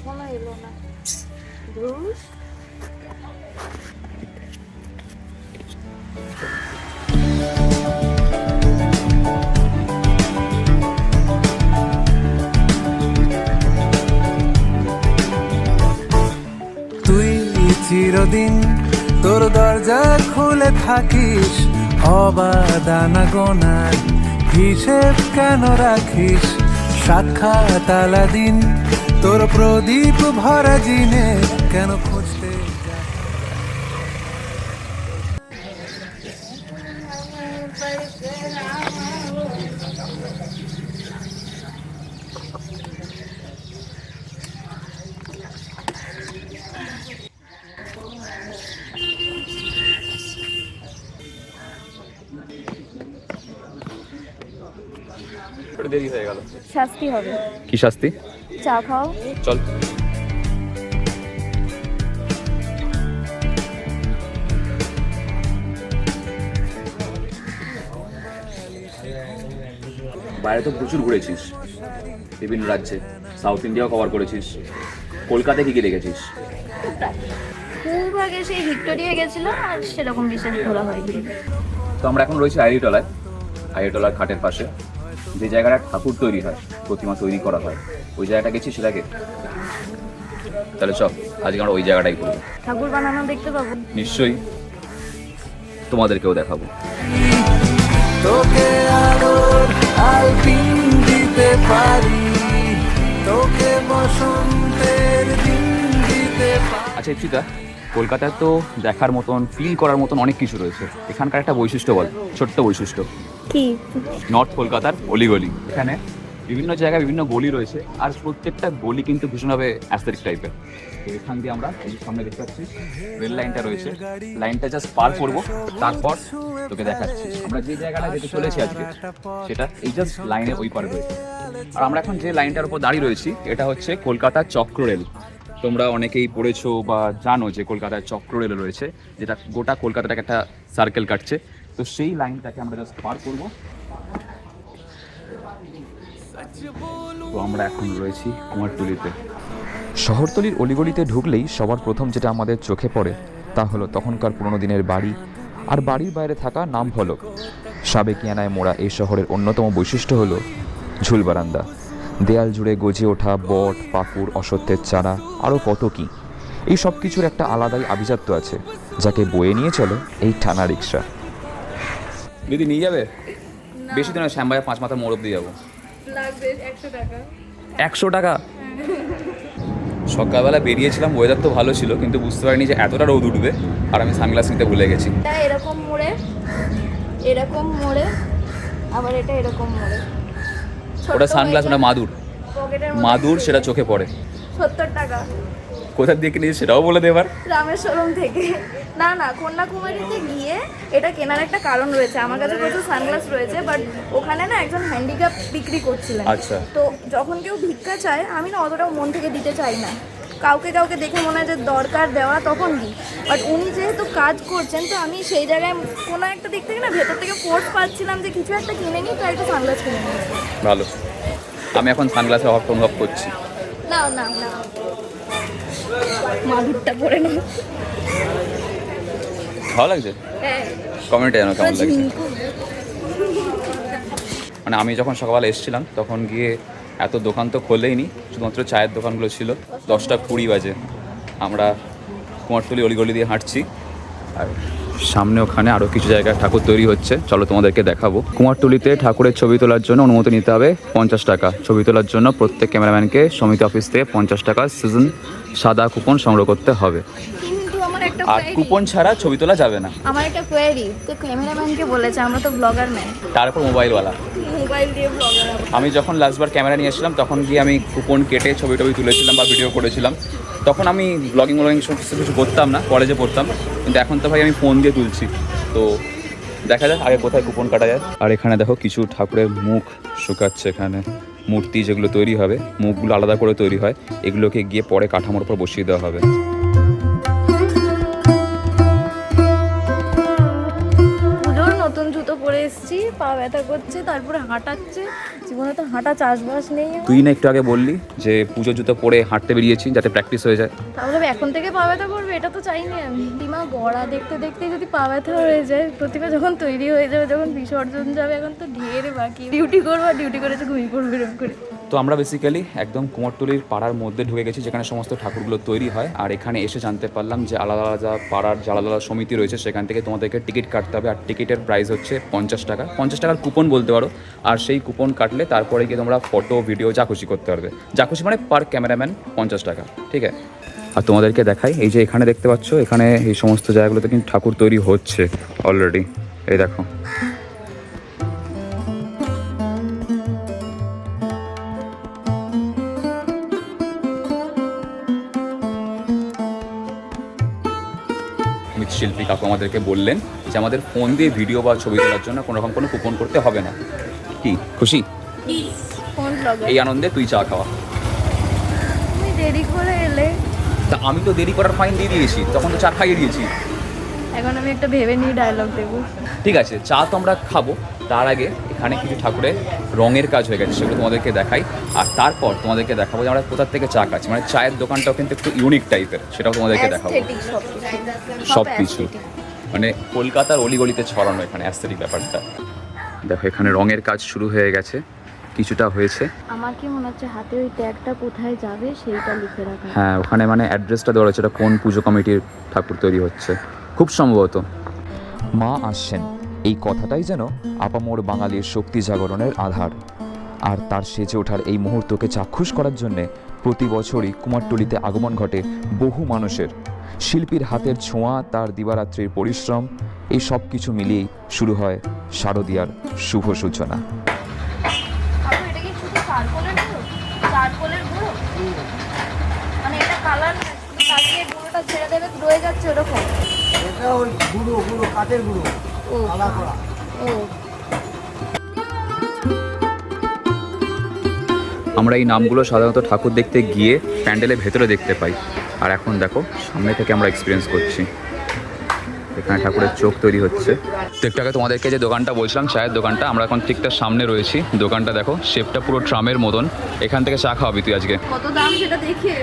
এখনও এলো না। ধুস। তুই চিরদিন তোর দরজা খুলে থাকিস অবাদানা গোনার হিসেব কেন রাখিস? সাক্ষাৎ আলাদিন তোর প্রদীপ ভরা জিনে কেন খুঁজতে দেরি হয়ে গেল। শাস্তি হবে। কি শাস্তি? চা খাও। চল। বাইরে তো প্রচুর ঘুরেছিস। বিভিন্ন রাজ্যে। সাউথ ইন্ডিয়াও কভার করেছিস। কলকাতায় কি কি দেখেছিস? খুব আগে সেই ভিক্টোরিয়া গেছিলাম আর সেরকম বিশেষ ঘোরা হয়নি। তো আমরা এখন রয়েছি আইরিটলায়। আইরিটলার ঘাটের পাশে। যে জায়গাটা ঠাকুর তৈরি হয় প্রতিমা তৈরি করা হয়। ওই জায়গাটা গেছি সেটাকে তাহলে চল আজকে আমরা ওই জায়গাটাই করব ঠাকুর বানানো দেখতে পাবো। নিশ্চয়ই। তোমাদেরকেও দেখাবো। তোকে আলোর আলপিন দিতে পারি। তোকে বসন্তের দিন দিতে পারি। আচ্ছা ইপ্সিতা কলকাতায় তো দেখার মতন ফিল করার মতন অনেক কিছু রয়েছে। এখানকার একটা বৈশিষ্ট্য বল ছোট্ট বৈশিষ্ট্য। কি? নর্থ কলকাতার অলিগলি। এখানে বিভিন্ন জায়গায় বিভিন্ন গলি রয়েছে, আর প্রত্যেকটা গলি কিন্তু ভীষণভাবে অ্যাস্থেটিক টাইপের এখান দিয়ে আমরা এই সামনে দেখতে পাচ্ছি, রেল লাইনটা রয়েছে। লাইনটা জাস্ট পার করব, তারপর তোকে দেখাচ্ছি। আমরা যে জায়গাটা যেতে চলেছি আজকে, সেটা এই জাস্ট লাইনে ওই পার রয়েছে আর আমরা এখন যে লাইনটার উপর দাঁড়িয়ে রয়েছি, এটা হচ্ছে কলকাতা চক্র রেল। তোমরা অনেকেই পড়েছো বা জানো যে কলকাতায় চক্র রেল রয়েছে, যেটা গোটা কলকাতাটাকে একটা সার্কেল কাটছে। তো সেই লাইনটাকে আমরা জাস্ট পার করব। তো আমরা এখন রয়েছি কুমারটুলিতে। শহরতলির অলিগলিতে ঢুকলেই সবার প্রথম যেটা আমাদের চোখে পড়ে তা হলো তখনকার পুরনো দিনের বাড়ি আর বাড়ির বাইরে থাকা নাম ফলক। সাবেকিয়ানায় মোড়া এই শহরের অন্যতম বৈশিষ্ট্য হলো ঝুল বারান্দা। দেয়াল জুড়ে গজে ওঠা বট পাকুর অসত্যের চারা আরও কত কী। এই সব কিছুর একটা আলাদাই আভিজাত্য আছে যাকে বয়ে নিয়ে চলে এই টানা রিক্সা দিদি নিয়ে যাবে? বেশি দিন শ্যামবাজার পাঁচ মাথা মোড় দিয়ে যাব। একশো টাকা। সকালবেলা বেরিয়েছিলাম ওয়েদার তো ভালো ছিল কিন্তু বুঝতে পারিনি যে এতটা রোদ উঠবে আর আমি সানগ্লাস নিতে ভুলে গেছি। এরকম মোড়ে এরকম মোড়ে আবার এটা এরকম মোড়ে। ওটা সানগ্লাস ওটা মাদুর? মাদুর সেটা চোখে পড়ে। সত্তর টাকা। কোথার দিয়ে কিনেছি সেটাও বলে দেবার রামেশ্বরম থেকে। না না কন্যাকুমারীতে গিয়ে এটা কেনার একটা কারণ রয়েছে। আমার কাছে প্রচুর সানগ্লাস রয়েছে বাট ওখানে না একজন হ্যান্ডিক্যাপ বিক্রি করছিলেন। আচ্ছা। তো যখন কেউ ভিক্ষা চায় আমি না অতটাও মন থেকে দিতে চাই না। কাউকে কাউকে দেখে মনে হয় যে দরকার দেওয়া তখন দিই। বাট উনি যেহেতু কাজ করছেন তো আমি সেই জায়গায় কোনো একটা দিক থেকে না ভেতর থেকে ফোর্স পাচ্ছিলাম যে কিছু একটা কিনে নিই তো একটা সানগ্লাস কিনে নিয়েছি ভালো। আমি এখন সানগ্লাসে অভাব অনুভব করছি। না না না। মাদুরটা পরে না ভালো লাগছে? হ্যাঁ। কমেন্টে জানো কেমন লাগছে? মানে। আমি যখন সকালবেলা এসেছিলাম তখন গিয়ে এত দোকান তো খোলেইনি শুধুমাত্র চায়ের দোকানগুলো ছিল। দশটা কুড়ি বাজে। আমরা কুমারটুলি অলিগলি দিয়ে হাঁটছি। আর সামনে ওখানে আরও কিছু জায়গায় ঠাকুর তৈরি হচ্ছে। চলো তোমাদেরকে দেখাবো। কুমারটুলিতে ঠাকুরের ছবি তোলার জন্য অনুমতি নিতে হবে পঞ্চাশ টাকা। ছবি তোলার জন্য প্রত্যেক ক্যামেরাম্যানকে সমিতি অফিস থেকে পঞ্চাশ টাকা সিজন সাদা কুপন সংগ্রহ করতে হবে। আমার একটা আর কুপন ছাড়া ছবি তোলা যাবে না। আমার একটা কোয়ারি তো ক্যামেরাম্যানকে বলেছে আমরা তো ব্লগার ম্যান তারপর মোবাইলওয়ালা। মোবাইল দিয়ে ব্লগার আমি যখন লাস্টবার ক্যামেরা নিয়ে এসেছিলাম তখন গিয়ে আমি কুপন কেটে ছবি টবি তুলেছিলাম বা ভিডিও করেছিলাম। তখন আমি ব্লগিং ব্লগিং সমস্ত কিছু করতাম না কলেজে পড়তাম। কিন্তু এখন তো ভাই আমি ফোন দিয়ে তুলছি। তো দেখা যাক আগে কোথায় কুপন কাটা যায়। আর এখানে দেখো কিছু ঠাকুরের মুখ শুকাচ্ছে এখানে। মূর্তি যেগুলো তৈরি হবে মুখগুলো আলাদা করে তৈরি হয়। এগুলোকে গিয়ে পরে কাঠামোর উপর বসিয়ে দেওয়া হবে। এসেছি পা ব্যথা করছে তারপরে হাঁটাচ্ছে। জীবনে তো হাঁটা চাষবাস নেই তুই না একটু আগে বললি যে পুজো জুতো পরে হাঁটতে বেরিয়েছি যাতে প্র্যাকটিস হয়ে যায়। তাহলে এখন থেকে পা ব্যথা করবে? এটা তো চাইনি আমি। প্রতিমা গড়া দেখতে দেখতে যদি পা ব্যথা হয়ে যায় প্রতিমা যখন তৈরি হয়ে যাবে যখন বিসর্জন যাবে এখন তো ঢের বাকি। ডিউটি করব ডিউটি করেছে ঘুমিয়ে পড়বে এরকম করে। তো আমরা বেসিক্যালি একদম কুমারটুলির পাড়ার মধ্যে ঢুকে গেছি, যেখানে সমস্ত ঠাকুরগুলো তৈরি হয়। আর এখানে এসে জানতে পারলাম যে আলাদা আলাদা পাড়ার যে আলাদা আলাদা সমিতি রয়েছে, সেখান থেকে তোমাদেরকে টিকিট কাটতে হবে। আর টিকিটের প্রাইস হচ্ছে পঞ্চাশ টাকা। পঞ্চাশ টাকার কুপন বলতে পারো। আর সেই কুপন কাটলে তারপরে গিয়ে তোমরা ফটো ভিডিও যা খুশি করতে পারবে। যা খুশি মানে পার ক্যামেরাম্যান পঞ্চাশ টাকা, ঠিক আছে? আর তোমাদেরকে দেখাই, এই যে এখানে দেখতে পাচ্ছ, এখানে এই সমস্ত জায়গাগুলোতে কিন্তু ঠাকুর তৈরি হচ্ছে অলরেডি এই দেখো। মৃৎশিল্পী কাকু আমাদেরকে বললেন যে আমাদের ফোন দিয়ে ভিডিও বা ছবি তোলার জন্য কোনো রকম কোনো কুপন করতে হবে না। কি? খুশি? এই আনন্দে তুই চা খাওয়া। দেরি করে এলে। তা আমি তো দেরি করার ফাইন দিয়ে দিয়েছি তখন তো চা খাইয়ে দিয়েছি। এখন আমি একটা ভেবে নিয়ে ডায়লগ দেবো। ঠিক আছে চা তো আমরা খাব। তার আগে এখানে কিছু ঠাকুরের রঙের কাজ হয়ে গেছে সেগুলো তোমাদেরকে দেখাই। আর তারপর তোমাদেরকে দেখাবো যে আমরা কোথার থেকে চা খাচ্ছি। মানে চায়ের দোকানটাও কিন্তু একটু ইউনিক টাইপের সেটাও তোমাদেরকে দেখাবো। সব কিছু। মানে কলকাতার অলিগলিতে ছড়ানো এখানে অ্যাস্থেটিক ব্যাপারটা। দেখো এখানে রঙের কাজ শুরু হয়ে গেছে কিছুটা হয়েছে। আমার কি মনে হচ্ছে হাতে ওই ট্যাগটা কোথায় যাবে সেইটা লিখে রাখা। হ্যাঁ ওখানে মানে অ্যাড্রেসটা দেওয়া রয়েছে এটা কোন পুজো কমিটির ঠাকুর তৈরি হচ্ছে। খুব সম্ভবত মা আসছেন। এই কথাটাই যেন আপামোর বাঙালির শক্তি জাগরণের আধার। আর তার সেজে ওঠার এই মুহূর্তকে চাক্ষুষ করার জন্যে প্রতি বছরই কুমারটুলিতে আগমন ঘটে বহু মানুষের। শিল্পীর হাতের ছোঁয়া তার দিবারাত্রির পরিশ্রম এই সব কিছু মিলিয়েই শুরু হয় শারদীয়ার শুভ সূচনা। মানে ছেড়ে দেবে রয়ে যাচ্ছে ওরকম। এটা ওই গুঁড়ো গুঁড়ো কাঠের গুঁড়ো। আমরা এই নামগুলো সাধারণত ঠাকুর দেখতে গিয়ে প্যান্ডেলের ভেতরে দেখতে পাই। আর এখন দেখো, সামনে থেকে আমরা এক্সপিরিয়েন্স করছি। এখানে ঠাকুরের চোখ তৈরি হচ্ছে। তো একটু আগে তোমাদেরকে যে দোকানটা বলছিলাম চায়ের দোকানটা আমরা এখন ঠিক তার সামনে রয়েছি। দোকানটা দেখো শেপটা পুরো ট্রামের মতন। এখান থেকে চা খাওয়াবি তুই আজকে। কত দাম সেটা দেখে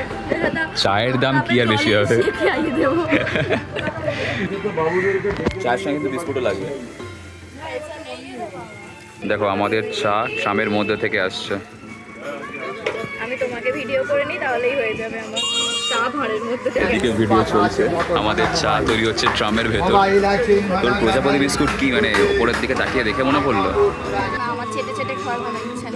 চায়ের দাম কি আর বেশি হবে? চায়ের সঙ্গে কিন্তু বিস্কুটও লাগবে। দেখো আমাদের চা ট্রামের মধ্যে থেকে আসছে। আমি তোমাকে ভিডিও করে নিই তাহলেই হয়ে যাবে আমার। এদিকে ভিডিও চলছে। আমাদের চা তৈরি হচ্ছে ট্রামের ভেতর। তোর প্রজাপতি বিস্কুট কি মানে ওপরের দিকে তাকিয়ে দেখে মনে পড়ল? আমার ছেটে ছেটে খাওয়া মনে ইচ্ছা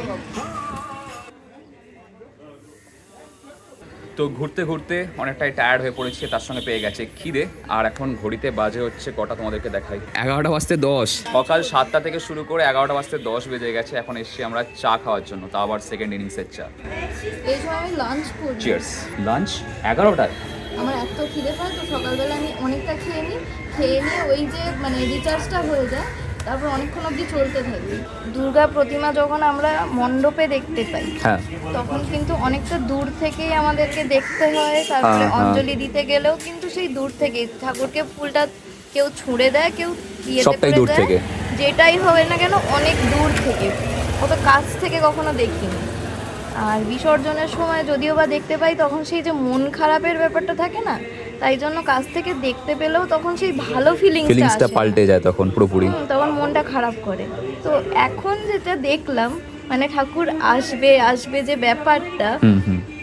তো ঘুরতে ঘুরতে অনেকটাই টায়ার্ড হয়ে পড়েছে তার সঙ্গে পেয়ে গেছে খিদে। আর এখন ঘড়িতে বাজে হচ্ছে কটা তোমাদেরকে দেখাই। এগারোটা বাজতে দশ। সকাল সাতটা থেকে শুরু করে এগারোটা বাজতে দশ বেজে গেছে এখন এসছি আমরা চা খাওয়ার জন্য তা আবার সেকেন্ড ইনিংসের চা। এই লাঞ্চ করি চিয়ার্স লাঞ্চ এগারোটায় আমার এত খিদে পায় তো সকালবেলা আমি অনেকটা খেয়ে নিই। খেয়ে নিয়ে ওই যে মানে রিচার্জটা হয়ে যায় তারপর অনেকক্ষণ অবধি চলতে থাকে দুর্গা প্রতিমা যখন আমরা মণ্ডপে দেখতে পাই হ্যাঁ তখন কিন্তু অনেকটা দূর থেকেই আমাদেরকে দেখতে হয় তারপরে হ্যাঁ, হ্যাঁ। অঞ্জলি দিতে গেলেও কিন্তু সেই দূর থেকেই ঠাকুরকে ফুলটা কেউ ছুঁড়ে দেয় কেউ সবটাই দূর দেয়। থেকে। যেটাই হবে না কেন অনেক দূর থেকে অত কাছ থেকে কখনো দেখিনি আর বিসর্জনের সময় যদিও বা দেখতে পাই তখন সেই যে মন খারাপের ব্যাপারটা থাকে না তাই জন্য কাছ থেকে দেখতে পেলেও তখন সেই ভালো ফিলিংসটা পাল্টে যায় তখন পুরোপুরি। তখন মনটা খারাপ করে। তো এখন যেটা দেখলাম মানে ঠাকুর আসবে আসবে যে ব্যাপারটা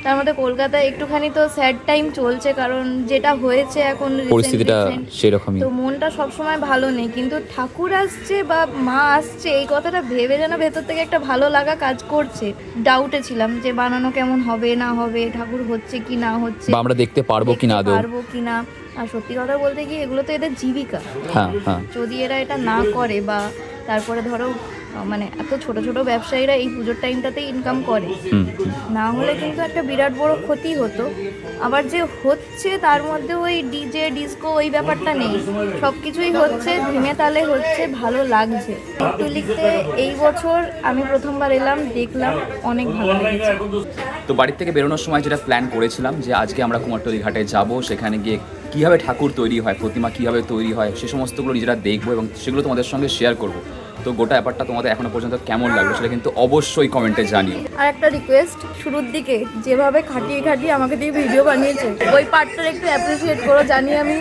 তার মধ্যে কলকাতায় একটুখানি তো স্যাড টাইম চলছে কারণ যেটা হয়েছে এখন পরিস্থিতিটা সেরকমই। তো মনটা সবসময় ভালো নেই কিন্তু ঠাকুর আসছে বা মা আসছে এই কথাটা ভেবে যেন ভেতর থেকে একটা ভালো লাগা কাজ করছে। ডাউটে ছিলাম যে বানানো কেমন হবে না হবে ঠাকুর হচ্ছে কি না হচ্ছে আমরা দেখতে পারব কি না পারব কি না আর সত্যি কথা বলতে কি এগুলো তো এদের জীবিকা। হ্যাঁ হ্যাঁ। যদি এরা এটা না করে বা তারপরে ধরো মানে এত ছোট ছোট ব্যবসায়ীরা এই পুজোর টাইমটাতে ইনকাম করে। না হলে কিন্তু একটা বিরাট বড় ক্ষতি হতো। আবার যে হচ্ছে তার মধ্যে ওই ডিজে ডিস্কো ওই ব্যাপারটা নেই। সব কিছুই হচ্ছে ধিমে তালে হচ্ছে ভালো লাগছে। একটু লিখতে এই বছর আমি প্রথমবার এলাম দেখলাম অনেক ভালো লেগেছে। তো বাড়ির থেকে বেরোনোর সময় যেটা প্ল্যান করেছিলাম যে আজকে আমরা কুমারটলি ঘাটে যাব সেখানে গিয়ে কীভাবে ঠাকুর তৈরি হয় প্রতিমা কীভাবে তৈরি হয় সে সমস্তগুলো নিজেরা দেখব এবং সেগুলো তোমাদের সঙ্গে শেয়ার করব। তো গোটা ব্যাপারটা তোমাদের এখনও পর্যন্ত কেমন লাগল সেটা কিন্তু অবশ্যই কমেন্টে জানিও। আর একটা রিকোয়েস্ট শুরুর দিকে যেভাবে খাটিয়ে খাটিয়ে আমাকে দিয়ে ভিডিও বানিয়েছে ওই পার্টটার একটু অ্যাপ্রিসিয়েট করো জানি আমি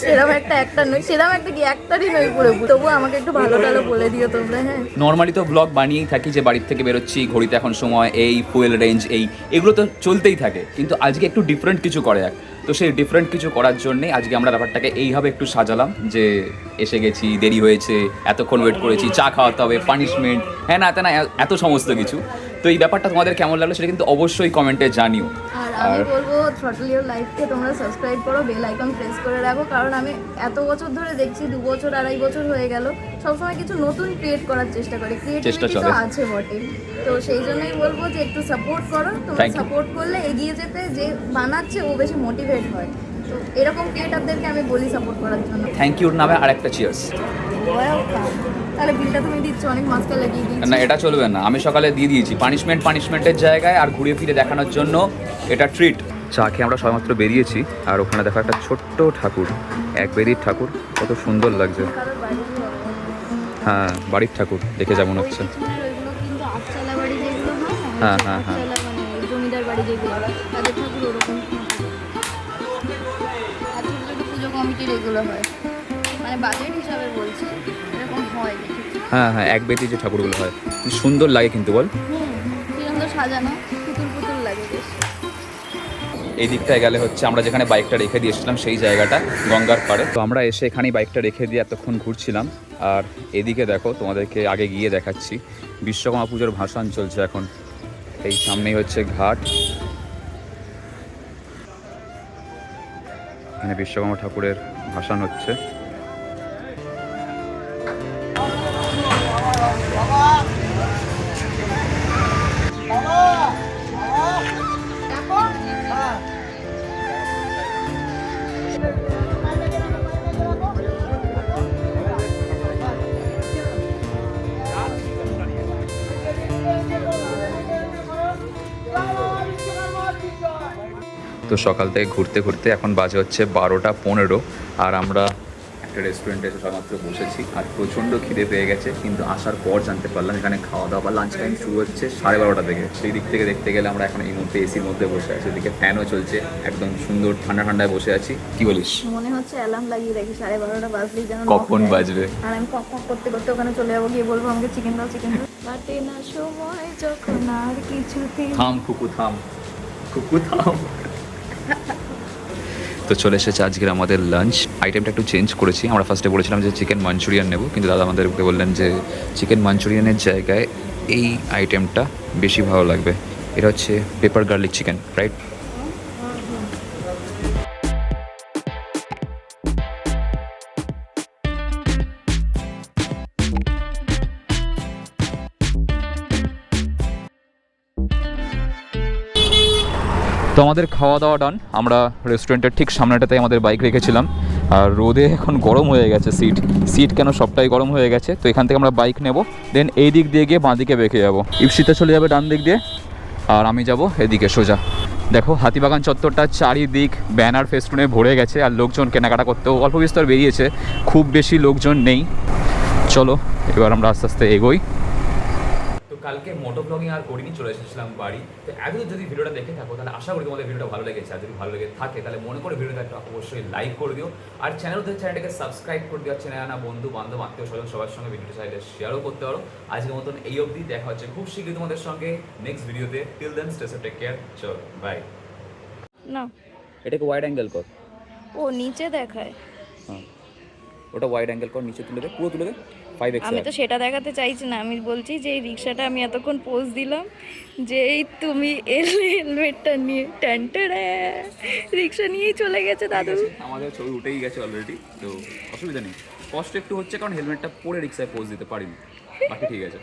সেরকম একটা একটা নই সেরকম একটা কি একটারই নই পুরোপুরি তবুও আমাকে একটু ভালো টালো বলে দিও তোমরা হ্যাঁ। নর্মালি তো ব্লগ বানিয়েই থাকি যে বাড়ির থেকে বেরোচ্ছি ঘড়িতে এখন সময় এই ফুয়েল রেঞ্জ এই এগুলো তো চলতেই থাকে। কিন্তু আজকে একটু ডিফারেন্ট কিছু করে এক তো সেই ডিফারেন্ট কিছু করার জন্যে আজকে আমরা ব্যাপারটাকে এইভাবে একটু সাজালাম যে এসে গেছি, দেরি হয়েছে, এতক্ষণ ওয়েট করেছি, চা খাওয়াতে হবে পানিশমেন্ট হ্যাঁ না, তা না, এত সমস্ত কিছু। তো এই ব্যাপারটা তোমাদের কেমন লাগল সেটা কিন্তু অবশ্যই কমেন্টে জানিও। আর আমি বলব থ্রটল ইউর লাইফকে তোমরা সাবস্ক্রাইব করো বেল আইকন প্রেস করে রাখো কারণ আমি এত বছর ধরে দেখছি দু বছর আড়াই বছর হয়ে গেল সবসময় কিছু নতুন ক্রিয়েট করার চেষ্টা করি। চেষ্টা ক্রিয়েটিভিটি তো আছে বটে তো সেই জন্যই বলব যে একটু সাপোর্ট করো তোমরা সাপোর্ট করলে এগিয়ে যেতে যে বানাচ্ছে ও বেশি মোটিভেট হয়। তো এরকম ক্রিয়েটারদেরকে আমি বলি সাপোর্ট করার জন্য। থ্যাংক ইউর নামে আর একটা চিয়ার্স Welcome. তাহলে বিলটা তুমি দিচ্ছ অনেক মাস্কা লাগিয়ে দিচ্ছি না এটা চলবে না। আমি সকালে দিয়ে দিয়েছি। পানিশমেন্ট পানিশমেন্টের জায়গায় আর ঘুরে ফিরে দেখানোর জন্য এটা ট্রিট চা খেয়ে আমরা সবেমাত্র বেরিয়েছি। আর ওখানে দেখো একটা ছোট্ট ঠাকুর এক বেদির ঠাকুর। কত সুন্দর লাগছে। হ্যাঁ বাড়ির ঠাকুর দেখে যেমন হচ্ছে। হয় হ্যাঁ, হ্যাঁ, জমিদার বাড়ি যেগুলো তাদের ঠাকুর ওরকম আর ছোটো ছোটো পুজো কমিটির এগুলো হয়। মানে বাজেট হিসাবে বলছি। হয় হ্যাঁ হ্যাঁ এক বেদি যে ঠাকুরগুলো হয়। সুন্দর লাগে কিন্তু বল। হুম সাজানো পুতুল পুতুল লাগে বেশ। এই দিকটায় গেলে হচ্ছে আমরা যেখানে বাইকটা রেখে দিয়েছিলাম সেই জায়গাটা গঙ্গার পাড়ে। তো আমরা এসে এখানেই বাইকটা রেখে দিয়ে এতক্ষণ ঘুরছিলাম। আর এদিকে দেখো তোমাদেরকে আগে গিয়ে দেখাচ্ছি। বিশ্বকর্মা পুজোর ভাসান চলছে এখন। এই সামনেই হচ্ছে ঘাট। এখানে বিশ্বকর্মা ঠাকুরের ভাসান হচ্ছে। তো সকাল থেকে ঘুরতে ঘুরতে এখন বাজে হচ্ছে বারোটা পনেরো। আর আমরা একটা রেস্টুরেন্টে এসে সবেমাত্র বসেছি। আর প্রচণ্ড খিদে পেয়ে গেছে কিন্তু আসার পর জানতে পারলাম এখানে খাওয়া দাওয়া বা লাঞ্চ টাইম শুরু হচ্ছে সাড়ে বারোটা থেকে সেই দিক থেকে দেখতে গেলে আমরা এখন এই মুহূর্তে এসির মধ্যে বসে আছি এদিকে ফ্যানও চলছে একদম সুন্দর ঠান্ডা ঠান্ডায় বসে আছি। কি বলিস? মনে হচ্ছে অ্যালার্ম লাগিয়ে রাখি সাড়ে বারোটা বাজলেই যেন কখন বাজবে? আর আমি কক কক করতে করতে ওখানে চলে যাব গিয়ে বলব আমাকে চিকেন দাও চিকেন দাও। কাটে না সময় যখন আর কিছুতে থাম কুকু থাম। কুকু থাম। তো চলে এসেছে আজকের আমাদের লাঞ্চ আইটেমটা একটু চেঞ্জ করেছি। আমরা ফার্স্টে বলেছিলাম যে চিকেন মাঞ্চুরিয়ান নেব, কিন্তু দাদা আমাদেরকে বললেন যে চিকেন মাঞ্চুরিয়ানের জায়গায় এই আইটেমটা বেশি ভালো লাগবে। এটা হচ্ছে পেপার গার্লিক চিকেন রাইট তো আমাদের খাওয়া দাওয়া ডান আমরা রেস্টুরেন্টের ঠিক সামনেটাতে আমাদের বাইক রেখেছিলাম। আর রোদে এখন গরম হয়ে গেছে সিট সিট কেন সবটাই গরম হয়ে গেছে? তো এখান থেকে আমরা বাইক নেব। দেন এই দিক দিয়ে গিয়ে বাঁ দিকে বেঁকে যাব। ইপসিতে চলে যাবে ডান দিক দিয়ে। আর আমি যাব এদিকে সোজা। দেখো, হাতিবাগান চত্বরটা চারিদিক ব্যানার ফেস্টুনে ভরে গেছে। আর লোকজন কেনাকাটা করতেও অল্প বিস্তর বেরিয়েছে। খুব বেশি লোকজন নেই। চলো, এবার আমরা আস্তে আস্তে এগোই। কালকে মোটো ব্লগিং আর করিনি চলে এসেছিলাম বাড়ি। তো এত যদি ভিডিওটা দেখে থাকো তাহলে আশা করি তোমাদের ভিডিওটা ভালো লেগেছে। আর যদি ভালো লেগে থাকে তাহলে মনে করে ভিডিওটা একটা অবশ্যই লাইক করে দিও। আর চ্যানেল চ্যানেলটাকে সাবস্ক্রাইব করে দিও। চ্যানেল না বন্ধু বান্ধব আত্মীয় স্বজন সবার সঙ্গে ভিডিওটা চাইলে শেয়ারও করতে পারো। আজকের মতন এই অবধি দেখা হচ্ছে খুব শীঘ্রই তোমাদের সঙ্গে নেক্সট ভিডিওতে till then stay take care চল বাই না। এটাকে ওয়াইড অ্যাঙ্গেল কর। ও নিচে দেখায়। হ্যাঁ। ওটা ওয়াইড অ্যাঙ্গেল কর নিচে তুলে দে পুরো তুলে দে। ফাইভ দেখছি আমি তো সেটা দেখাতে চাইছি না আমি বলছি যে এই রিক্সাটা আমি এতক্ষণ পোজ দিলাম যে এই তুমি এলে হেলমেটটা নিয়ে ট্যান্টারে রিক্সা নিয়েই চলে গেছে দাদু। আমাদের ছবি উঠেই গেছে অলরেডি তো অসুবিধা নেই। কষ্ট একটু হচ্ছে কারণ হেলমেটটা পরে রিক্সায় পোজ দিতে পারিনি বাকি ঠিক আছে।